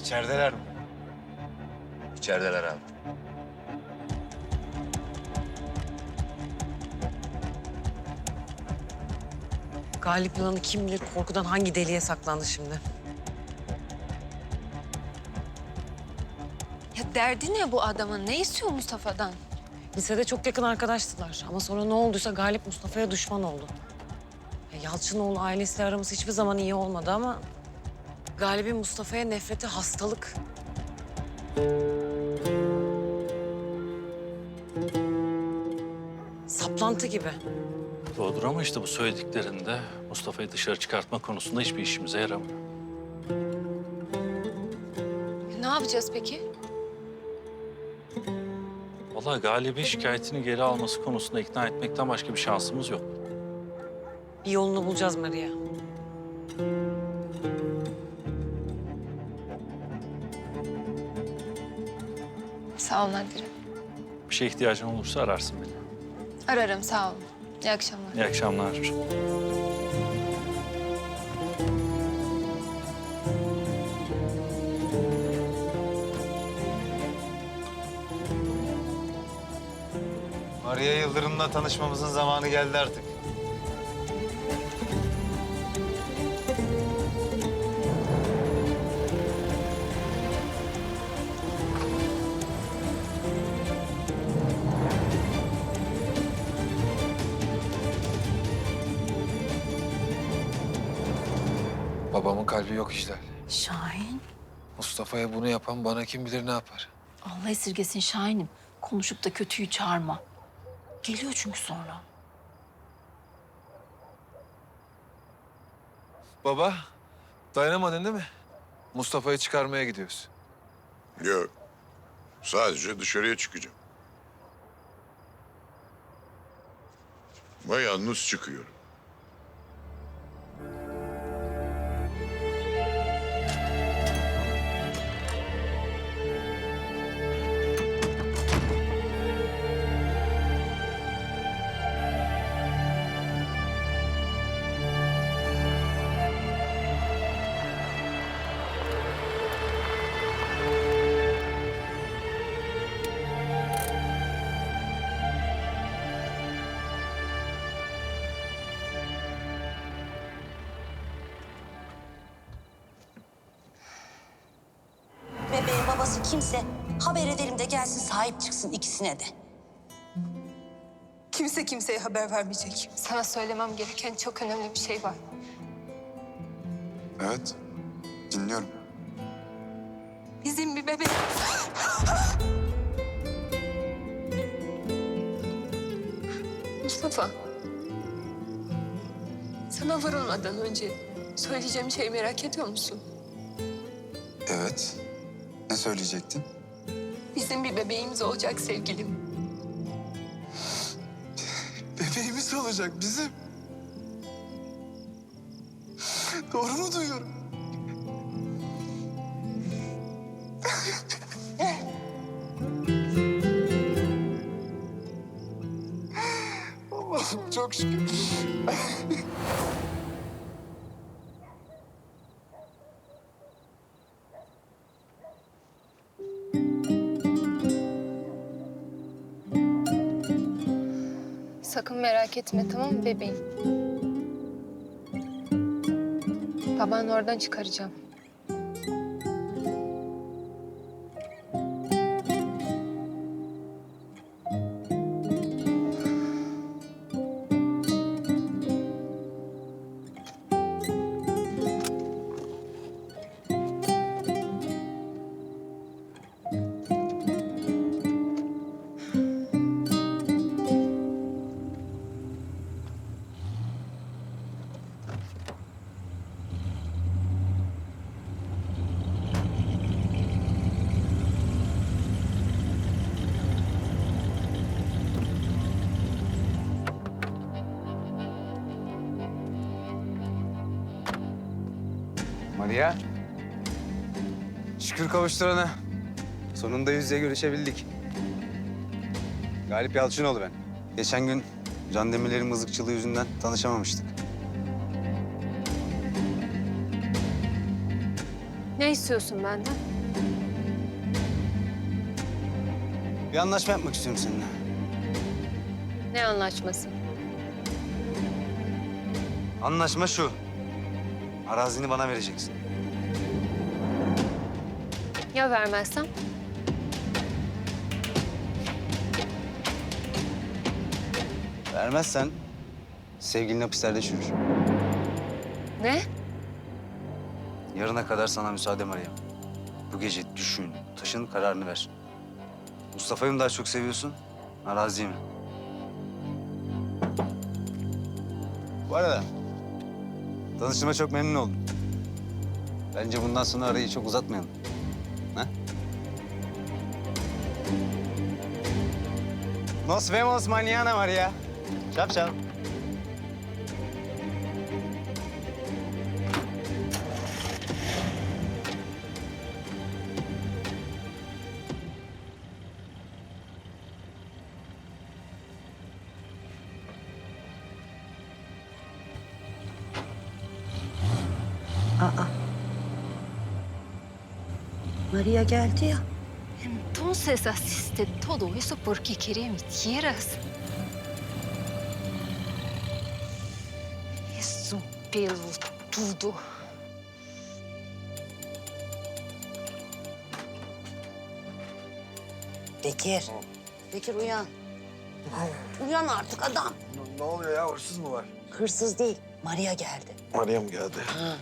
İçerideler mi? İçerideler abi. Galip yılanı kim bilir korkudan hangi deliğe saklandı şimdi. Ya derdi ne bu adamın? Ne istiyor Mustafa'dan? Lisede çok yakın arkadaştılar ama sonra ne olduysa Galip Mustafa'ya düşman oldu. Ya Yalçınoğlu ailesiyle araması hiçbir zaman iyi olmadı ama... Galip'in Mustafa'ya nefreti hastalık. Saplantı gibi. Doğrudur ama işte bu söylediklerinde Mustafa'yı dışarı çıkartma konusunda hiçbir işimize yaramıyor. Ne yapacağız peki? Vallahi Galip'i şikayetini geri alması konusunda ikna etmekten başka bir şansımız yok. Bir yolunu bulacağız Maria. Sağ ol Nadire. Bir şeye ihtiyacın olursa ararsın beni. Ararım sağ ol. İyi akşamlar. İyi akşamlar. Maria Yıldırım'la tanışmamızın zamanı geldi artık. Babamın kalbi yok işte. Şahin, Mustafa'ya bunu yapan bana kim bilir ne yapar. Allah esirgesin Şahin'im. Konuşup da kötüyü çağırma. Geliyor çünkü sonra. Baba, dayanamadın değil mi? Mustafa'yı çıkarmaya gidiyoruz. Yok. Sadece dışarıya çıkacağım. Ve yalnız çıkıyorum. Bebeğin babası kimse haber edelim de gelsin sahip çıksın ikisine de. Kimse kimseye haber vermeyecek. Sana söylemem gereken çok önemli bir şey var. Evet. Dinliyorum. Bizim bir bebek... Mustafa. Sana vurulmadan önce söyleyeceğim şeyi merak ediyor musun? Evet. Ne söyleyecektin? Bizim bir bebeğimiz olacak sevgilim. Bebeğimiz olacak bizim. Doğru mu duyuyorum? Allah'ım çok şükür. Sakın merak etme tamam mı bebeğim? Babanı oradan çıkaracağım. Maria. Şükür kavuşturana. Sonunda yüz yüze görüşebildik. Galip Yalçınoğlu ben. Geçen gün Can Demirler'in mızıkçılığı yüzünden tanışamamıştık. Ne istiyorsun benden? Bir anlaşma yapmak istiyorum seninle. Ne anlaşması? Anlaşma şu. Arazini bana vereceksin. Ya vermezsem? Vermezsen sevgilin hapisterde çürür. Ne? Yarına kadar sana müsaade Maria. Bu gece düşün, taşın kararını ver. Mustafa'yı mı daha çok seviyorsun, araziyi mi? Bu arada tanıştığıma çok memnun oldum. Bence bundan sonra arayı çok uzatmayalım. Ha? Nos vemos mañana Maria. Çap çap. Maria geldi ya. Entonces asiste todo eso porque quería mi tierras. Es un pelotudo. Bekir. Bekir uyan. Uyan artık adam. Ne oluyor ya? Hırsız mı var? Hırsız değil. Maria geldi. Meryem geldi. Ha.